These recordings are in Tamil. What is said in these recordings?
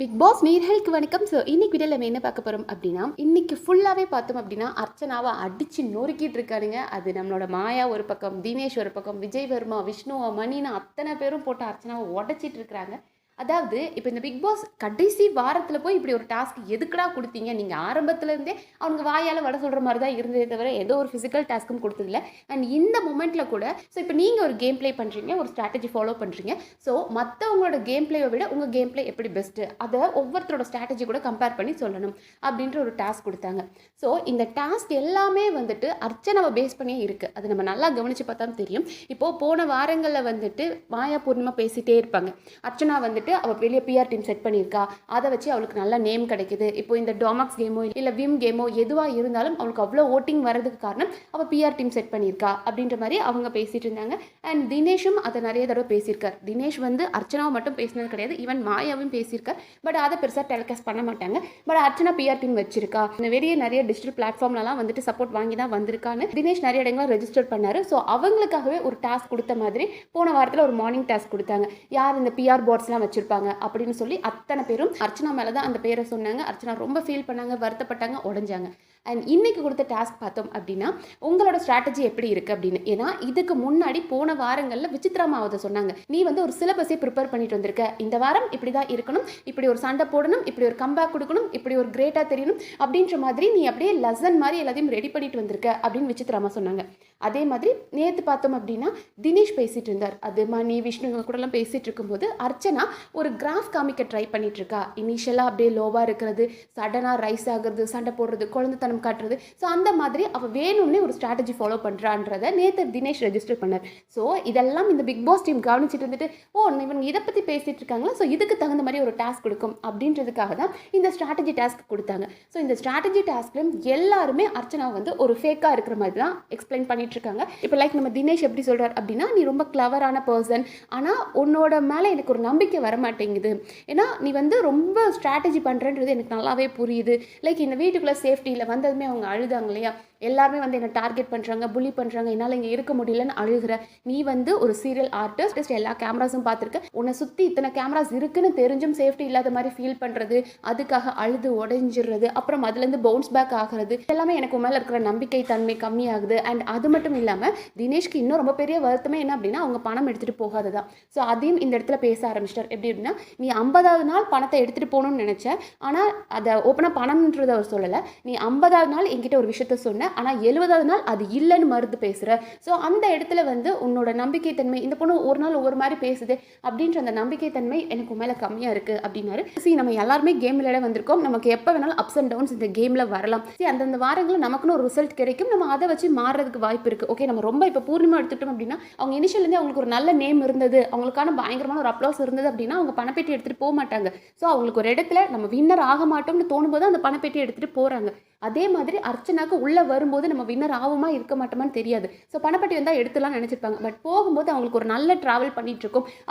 பிக் பாஸ் நேர்களுக்கு வணக்கம். ஸோ இன்னைக்கு வீடியோ நம்ம என்ன பார்க்க போகிறோம் அப்படின்னா இன்னைக்கு ஃபுல்லாகவே பார்த்தோம் அப்படின்னா அர்ச்சனாவை அடித்து நொறுக்கிட்டு இருக்கானுங்க. அது நம்மளோட மாயா ஒரு பக்கம் தினேஷ் ஒரு பக்கம் விஜய் வர்மா விஷ்ணுவா மணின்னு அத்தனை பேரும் போட்டு அர்ச்சனாவை உடச்சிட்டு இருக்கிறாங்க. அதாவது இப்போ இந்த பிக் பாஸ் கடைசி வாரத்தில் போய் இப்படி ஒரு டாஸ்க் எதுக்குடா கொடுத்தீங்க? நீங்கள் ஆரம்பத்துலேருந்தே அவங்க வாயால் வட சொல்கிற மாதிரி தான் இருந்ததே தவிர ஏதோ ஒரு ஃபிசிக்கல் டாஸ்க்கும் கொடுத்ததில்ல. அண்ட் இந்த மூமெண்ட்டில் கூட ஸோ இப்போ நீங்கள் ஒரு கேம் ப்ளே பண்ணுறீங்க ஒரு ஸ்ட்ராட்டஜி ஃபாலோ பண்ணுறீங்க ஸோ மற்றவங்களோட கேம் ப்ளேவை விட உங்கள் கேம் ப்ளே எப்படி பெஸ்ட்டு அதை ஒவ்வொருத்தரோட ஸ்ட்ராட்டஜி கூட கம்பேர் பண்ணி சொல்லணும் அப்படின்ற ஒரு டாஸ்க் கொடுத்தாங்க. ஸோ இந்த டாஸ்க் எல்லாமே வந்துட்டு அர்ச்சனாவை பேஸ் பண்ணியே இருக்குது அது நம்ம நல்லா கவனித்து பார்த்தா தெரியும். இப்போது போன வாரங்களில் வந்துட்டு மாயா பூர்ணிமா பேசிகிட்டே இருப்பாங்க. அர்ச்சனா வந்துட்டு அவள் வெளியே பிஆர் டீம் செட் பண்ணியிருக்கா. அதை வச்சு அவளுக்கு நல்ல நேம் கிடைக்குது. இப்போ இந்த டோமாக்ஸ் கேமோ இல்லை விம் கேமோ எதுவாக இருந்தாலும் அவளுக்கு அவ்வளோ ஓட்டிங் வரதுக்கு காரணம் அவள் பிஆர் டீம் செட் பண்ணியிருக்கா அப்படின்ற மாதிரி அவங்க பேசிகிட்டு இருந்தாங்க. அண்ட் தினேஷும் அதை நிறைய தடவை பேசியிருக்கார். தினேஷ் வந்து அர்ச்சனாவை மட்டும் பேசினது கிடையாது. ஈவன் மாயாவும் பேசியிருக்கார். பட் அதை பெருசாக டெலிகாஸ்ட் பண்ண மாட்டாங்க. பட் அர்ச்சனா பிஆர் டீம் வச்சிருக்கா. இந்த வெளியே நிறைய டிஜிட்டல் பிளாட்ஃபார்ம்லலாம் வந்துட்டு சப்போர்ட் வாங்கி தான் வந்திருக்கான்னு தினேஷ் நிறைய இடங்களில் ரெஜிஸ்டர் பண்ணார். ஸோ அவங்களுக்காகவே ஒரு டாஸ்க் கொடுத்த மாதிரி போன வாரத்தில் ஒரு மார்னிங் டாஸ்க் கொடுத்தாங்க. யார் இந்த பிஆர் போர்ட்ஸ்லாம் வச்சிருப்பாங்க அப்படின்னு சொல்லி அத்தனை பேரும் அர்ச்சனா மேலே தான் அந்த பேரை சொன்னாங்க. அர்ச்சனா ரொம்ப ஃபீல் பண்ணாங்க வருத்தப்பட்டாங்க உடஞ்சாங்க. அண்ட் இன்னைக்கு கொடுத்த டாஸ்க் பார்த்தோம் அப்படின்னா உங்களோட ஸ்ட்ராட்டஜி எப்படி இருக்கு அப்படின்னு. ஏன்னா இதுக்கு முன்னாடி போன வாரங்களில் விசித்ராமா சொன்னாங்க. நீ வந்து ஒரு சிலபஸே ப்ரிப்பேர் பண்ணிட்டு வந்திருக்க. இந்த வாரம் இப்படி தான் இருக்கணும். இப்படி ஒரு சண்டை போடணும். இப்படி ஒரு கம்பேக் கொடுக்கணும். இப்படி ஒரு கிரேட்டாக தெரியணும். அப்படின்ற மாதிரி நீ அப்படியே லெசன் மாதிரி எல்லாத்தையும் ரெடி பண்ணிட்டு வந்திருக்க அப்படின்னு விசித்ராமா சொன்னாங்க. அதே மாதிரி நேற்று பார்த்தோம் அப்படின்னா தினேஷ் பேசிட்டு இருந்தார். அது மணி விஷ்ணு இவங்க கூடலாம் பேசிட்டு இருக்கும்போது அர்ச்சனா ஒரு கிராஃப் காமிக்க ட்ரை பண்ணிட்டு இருக்கா. இனிஷியலாக அப்படியே லோவாக இருக்கிறது சடனாக ரைஸ் ஆகுறது சண்டை போடுறது குழந்தைத்தனம் காட்டுறது. ஸோ அந்த மாதிரி அவள் வேணும்னே ஒரு ஸ்ட்ராட்டஜி ஃபாலோ பண்ணுறான்றதை நேற்று தினேஷ் ரெஜிஸ்டர் பண்ணார். ஸோ இதெல்லாம் இந்த பிக் பாஸ் டீம் கவனிச்சிட்டு இருந்துட்டு ஓ இவங்க இதை பற்றி பேசிட்டு இருக்காங்களா? ஸோ இதுக்கு தகுந்த மாதிரி ஒரு டாஸ்க் கொடுக்கும். அப்படின்றதுக்காக தான் இந்த ஸ்ட்ராட்டஜி டாஸ்க் கொடுத்தாங்க. ஸோ இந்த ஸ்ட்ராட்டஜி டாஸ்க்லையும் எல்லாருமே அர்ச்சனா வந்து ஒரு ஃபேக்காக இருக்கிற மாதிரி தான் எக்ஸ்பிளைன் பண்ணிட்டு இருக்காங்க இப்போ லைக் நம்ம தினேஷ் எப்படி சொல்கிறார் அப்படின்னா நீ ரொம்ப கிளவரான பர்சன் ஆனால் உன்னோட மேலே எனக்கு ஒரு நம்பிக்கை வர மாட்டேங்குது ஏன்னா நீ வந்து ரொம்ப ஸ்ட்ராட்டஜி பண்ணுறன்றது எனக்கு நல்லாவே புரியுது. லைக் இந்த வீட்டுக்குள்ளே சேஃப்டியில் வந்ததுமே அவங்க அழுதாங்க இல்லையா? எல்லாருமே வந்து என்னை டார்கெட் பண்ணுறாங்க புலி பண்ணுறாங்க என்னால் இங்கே இருக்க முடியலன்னு அழுகிற. நீ வந்து ஒரு சீரியல் ஆர்டிஸ்ட் எல்லா கேமராஸும் பார்த்துருக்க. உன்னை சுற்றி இத்தனை கேமராஸ் இருக்குன்னு தெரிஞ்சும் சேஃப்டி இல்லாத மாதிரி ஃபீல் பண்ணுறது அதுக்காக அழுது உடைஞ்சிடுறது அப்புறம் அதுலேருந்து பவுன்ஸ் பேக் ஆகிறது எல்லாமே எனக்கு மேலே இருக்கிற நம்பிக்கை தன்மை கம்மியாகுது. அண்ட் அது மட்டும் இல்லாமல் தினேஷ்க்கு இன்னும் ரொம்ப பெரிய வருத்தமே என்ன அப்படின்னா அவங்க பணம் எடுத்துகிட்டு போகாததான். ஸோ அதையும் இந்த இடத்துல பேச ஆரம்பிச்சிட்டார். எப்படி அப்படின்னா நீ ஐம்பதாவது நாள் பணத்தை எடுத்துகிட்டு போகணும்னு நினச்ச ஆனால் அதை ஓப்பனாக பணம்ன்றதை அவர் சொல்லலை. நீ ஐம்பதாவது நாள் என்கிட்ட ஒரு விஷயத்த சொன்ன ஆனால் எழுபதாவது நாள் அது இல்லைன்னு மறுத்து பேசுகிற ஸோ அந்த இடத்துல வந்து உன்னோட நம்பிக்கைத்தன்மை இந்த பொண்ணு ஒரு நாள் ஒரு மாதிரி பேசுது அப்படின்ற அந்த நம்பிக்கைத்தன்மை எனக்கு மேலே கம்மியாக இருக்குது அப்படின்னாரு. சி நம்ம எல்லாருமே கேம் விளையாட வந்திருக்கோம். நமக்கு எப்போ வேணாலும் அப்ஸ் அண்ட் டவுன்ஸ் இந்த கேமில் வரலாம். சரி அந்தந்த வாரங்களில் நமக்குன்னு ஒரு ரிசல்ட் கிடைக்கும். நம்ம அதை வச்சு மாறுறதுக்கு வாய்ப்பு இருக்குது ஓகே நம்ம ரொம்ப இப்போ பூர்ணிமா எடுத்துட்டோம் அப்படின்னா அவங்க இனிஷியல்லேருந்து அவங்களுக்கு ஒரு நல்ல நேம் இருந்தது. அவங்களுக்கான பயங்கரமான ஒரு அப்ளோஸ் இருந்தது அப்படின்னா அவங்க பணப்பேட்டி எடுத்துகிட்டு போக மாட்டாங்க. ஸோ அவங்களுக்கு ஒரு இடத்துல நம்ம வின்னர் ஆக மாட்டோம்னு தோணும்போது அந்த பணப்பேட்டி எடுத்துகிட்டு போகிறாங்க அதே மாதிரி அர்ச்சனாக்கு உள்ளே வரும்போது நம்ம வின்னர் ஆகுமா இருக்க மாட்டோமான்னு தெரியாது. ஸோ பணப்பட்டி வந்தால் எடுத்துலாம் நினச்சிருப்பாங்க. பட் போகும்போது அவங்களுக்கு ஒரு நல்ல ட்ராவல் பண்ணிட்டு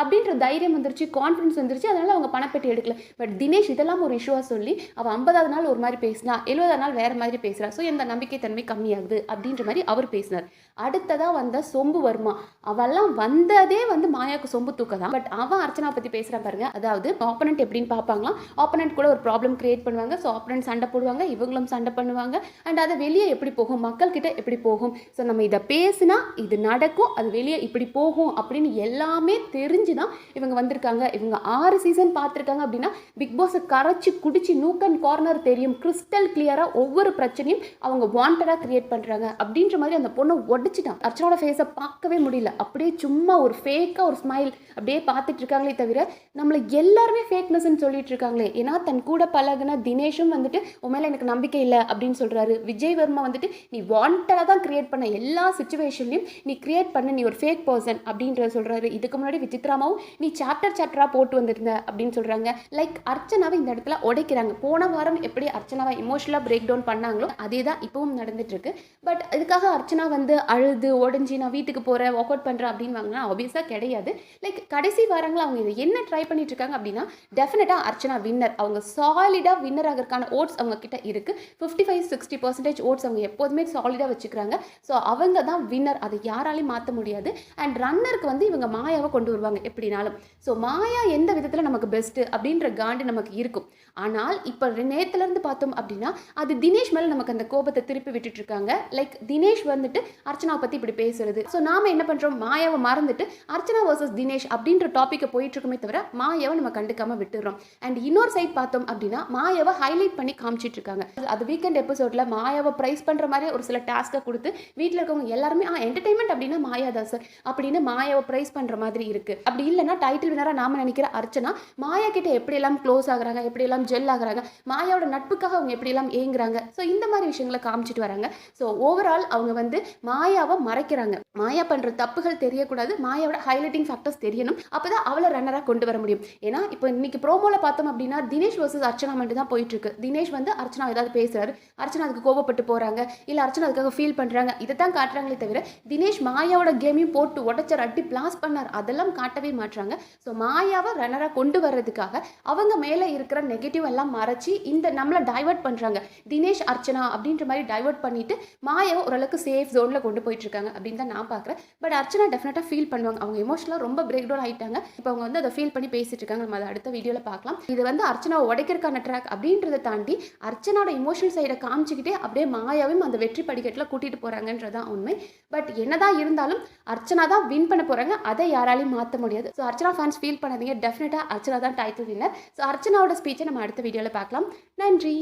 அப்படின்ற தைரியம் வந்துருச்சு கான்ஃபிடன்ஸ் வந்துருச்சு அதனால் அவங்க பணப்பட்டி எடுக்கல. பட் தினேஷ் இதெல்லாம் ஒரு இஷ்யூவாக சொல்லி அவள் ஐம்பதாவது நாள் ஒரு மாதிரி பேசினா எழுபதாவது நாள் வேறு மாதிரி பேசுகிறா ஸோ இந்த நம்பிக்கைத்தன்மை கம்மியாகுது அப்படின்ற மாதிரி அவர் பேசினார். அடுத்ததாக வந்த சொம்பு வர்மா. அவெல்லாம் வந்ததே வந்து மாயாவுக்கு சொம்பு தூக்க தான் பட் அவன் அர்ச்சனா பற்றி பேசுகிறான் பாருங்க. அதாவது ஆப்பனண்ட் எப்படின்னு பார்ப்பாங்களாம். ஆப்பனண்ட் கூட ஒரு ப்ராப்ளம் கிரியேட் பண்ணுவாங்க. ஸோ ஆப்பனண்ட் சண்டை போடுவாங்க. இவங்களும் சண்டை பண்ணுவாங்க. அண்ட் அதை வெளியே எப்படி போகும்? மக்கள்கிட்ட எப்படி போகும்? ஸோ நம்ம இதை பேசினா இது நடக்கும் அது வெளியே இப்படி போகும் அப்படின்னு எல்லாமே தெரிஞ்சு தான் இவங்க வந்திருக்காங்க. இவங்க ஆறு சீசன் பார்த்துருக்காங்க அப்படின்னா பிக் பாஸை கரைச்சி குடிச்சு நூக் அண்ட் கார்னர் தெரியும். கிறிஸ்டல் கிளியராக ஒவ்வொரு பிரச்சனையும் அவங்க வாண்டடாக கிரியேட் பண்ணுறாங்க அப்படின்ற மாதிரி அந்த பொண்ணை உடச்சிட்டான் அர்ச்சனோட ஃபேஸை பார்க்கவே முடியல. அப்படியே சும்மா ஒரு ஃபேக்காக ஒரு ஸ்மைல் அப்படியே பார்த்துட்டு இருக்காங்களே தவிர நம்மளை எல்லாருமே ஃபேக்னஸ்ன்னு சொல்லிட்டு இருக்காங்களே. ஏன்னா தன் கூட பழகுன தினேஷும் வந்துட்டு உன் மேலே எனக்கு நம்பிக்கை இல்லை. அப்படின்னு சொல்கிறாரு விஜய் வர்மா வந்துட்டு நீ வாண்டடாக தான் கிரியேட் பண்ண எல்லா சுச்சுவேஷன்லையும் நீ கிரியேட் பண்ண நீ ஒரு ஃபேக் பர்சன் அப்படின்றத சொல்கிறாரு இதுக்கு முன்னாடி விசித்ராமாவும் நீ சாப்டர் சாப்டராக போட்டு வந்திருந்த அப்படின்னு சொல்கிறாங்க லைக் அர்ச்சனாவை இந்த இடத்துல உடைக்கிறாங்க. போன வாரம் எப்படி அர்ச்சனாவை இமோஷனலாக பிரேக் டவுன் பண்ணாங்களோ அதே தான் இப்பவும் நடந்துட்டுருக்கு. பட் இதுக்காக அர்ச்சனா வந்து அழுது உடஞ்சி நான் வீட்டுக்கு போகிறேன் ஒர்க் அவுட் பண்ணுறேன் அப்படின்னு வாங்கினா ஆப்வியஸாக கிடையாது. லைக் கடைசி வாரங்களில் அவங்க இதை என்ன ட்ரை பண்ணிட்டு இருக்காங்க அப்படின்னா டெஃபினட்டாக அர்ச்சனா வின்னர் அவங்க சாலிடாக வின்னர் ஆகிறதுக்கான ஓட்ஸ் அவங்க கிட்ட இருக்குது fifty five sixty percentage votes அவங்க எப்போதுமே சாலிடாக வச்சுக்கிறாங்க. ஸோ அவங்க தான் வின்னர் அதை யாராலையும் மாற்ற முடியாது. அண்ட் ரன்னருக்கு வந்து இவங்க மாயாவை கொண்டு வருவாங்க எப்படினாலும். ஸோ மாயா எந்த விதத்தில் நமக்கு பெஸ்ட்டு அப்படின்ற காண்டு நமக்கு இருக்கும். ஆனால் இப்போ நேரத்துலேருந்து பார்த்தோம் அப்படின்னா அது தினேஷ் மேலே நமக்கு அந்த கோபத்தை திருப்பி விட்டுட்டு இருக்காங்க. லைக் தினேஷ் வந்துட்டு அர்ச்சனாவை பற்றி இப்படி பேசுறது. ஸோ நாம் என்ன பண்ணுறோம் மாயாவை மறந்துட்டு அர்ச்சனா வர்சஸ் தினேஷ் அப்படின்ற டாப்பிக்கை போயிட்டுருக்குமே தவிர மாயாவை நம்ம கண்டுக்காமல் விட்டுடுறோம் அண்ட் இன்னொரு சைட் பார்த்தோம் அப்படின்னா மாயாவை ஹைலைட் பண்ணி காமிச்சிட்டு இருக்காங்க. அதுவே வீக்கெண்ட் எபிசோடில் மாயாவை ப்ரைஸ் பண்ணுற மாதிரி ஒரு சில டாஸ்க்கை கொடுத்து வீட்டில் இருக்கவங்க எல்லாருமே ஆ என்டர்டைன்மெண்ட் அப்படின்னா மாயா தான் சார் அப்படின்னு மாயாவை ப்ரைஸ் பண்ணுற மாதிரி இருக்குது அப்படி இல்லைன்னா டைட்டில் வினராக நாம நினைக்கிற அர்ச்சனா மாயா கிட்ட எப்படியெல்லாம் க்ளோஸ் ஆகுறாங்க எப்படியெல்லாம் ஜெல் ஆகுறாங்க மாயாவோட நட்புக்காக அவங்க எப்படியெல்லாம் ஏங்குறாங்க ஸோ இந்த மாதிரி விஷயங்களை காமிச்சிட்டு வராங்க. ஸோ ஓவரால் அவங்க வந்து மாயாவை மறைக்கிறாங்க. மாயா பண்ணுற தப்புகள் தெரியக்கூடாது மாயாவோட ஹைலைட்டிங் ஃபேக்டர்ஸ் தெரியணும். அப்போ தான் அவளை ரன்னராக கொண்டு வர முடியும். ஏன்னா இப்போ இன்னைக்கு ப்ரோமோவில் பார்த்தோம் அப்படின்னா தினேஷ் வர்சஸ் அர்ச்சனா மட்டும் தான் போயிட்டு இருக்கு. தினேஷ் வந்து அர்ச்சனா ஏதாவது பேசுறாரு அர்ச்சனா அதுக்கு கோவப்பட்டு போறாங்க. இல்லை அர்ச்சனா அதுக்காக ஃபீல் பண்றாங்க. இதை தான் காட்டுறாங்களே தவிர தினேஷ் மாயாவோட கேமையும் போட்டு உடச்சார் அடி பிளாஸ் பண்ணார். அதெல்லாம் காட்டவே மாட்றாங்க. ஸோ மாயாவை ரன்னராக கொண்டு வர்றதுக்காக அவங்க மேலே இருக்கிற நெகட்டிவ் எல்லாம் மறைச்சி இந்த நம்மளை டைவர்ட் பண்ணுறாங்க தினேஷ் அர்ச்சனா அப்படின்ற மாதிரி டைவர்ட் பண்ணிட்டு மாயாவை ஓரளவுக்கு சேஃப் ஜோனில் கொண்டு போயிட்டு இருக்காங்க அப்படின்னு தான் நான் பார்க்குறேன். பட் அர்ச்சனா டெஃபினட்டாக ஃபீல் பண்ணுவாங்க. அவங்க எமோஷனலாக ரொம்ப பிரேக் டவுன் ஆயிட்டாங்க. இப்போ அவங்க வந்து அதை ஃபீல் பண்ணி பேசிட்டு இருக்காங்க. நம்ம அதை அடுத்த வீடியோவில் பார்க்கலாம். இது வந்து அர்ச்சனாவை உடைக்கிறதுக்கான ட்ராக் அப்படின்றத தாண்டி அர்ச்சனோட இமோஷனல் சைடை காமிச்சிக்கிட்டே அப்படியே மாயாவையும் அந்த வெற்றி படிக்கட்டில் கூட்டிகிட்டு போகிறாங்கன்றதான் உண்மை. பட் என்னதான் இருந்தாலும் அர்ச்சனா தான் வின் பண்ண போகிறாங்க அதை யாராலையும் மாற்ற முடியாது. ஸோ அர்ச்சனா ஃபேன்ஸ் ஃபீல் பண்ணாதீங்க. டெஃபினட்டாக அர்ச்சனா தான் டைட்டில் வின்னர் ஸோ அர்ச்சனாவோட ஸ்பீச்சை நம்ம அடுத்த வீடியோவில் பார்க்கலாம். நன்றி.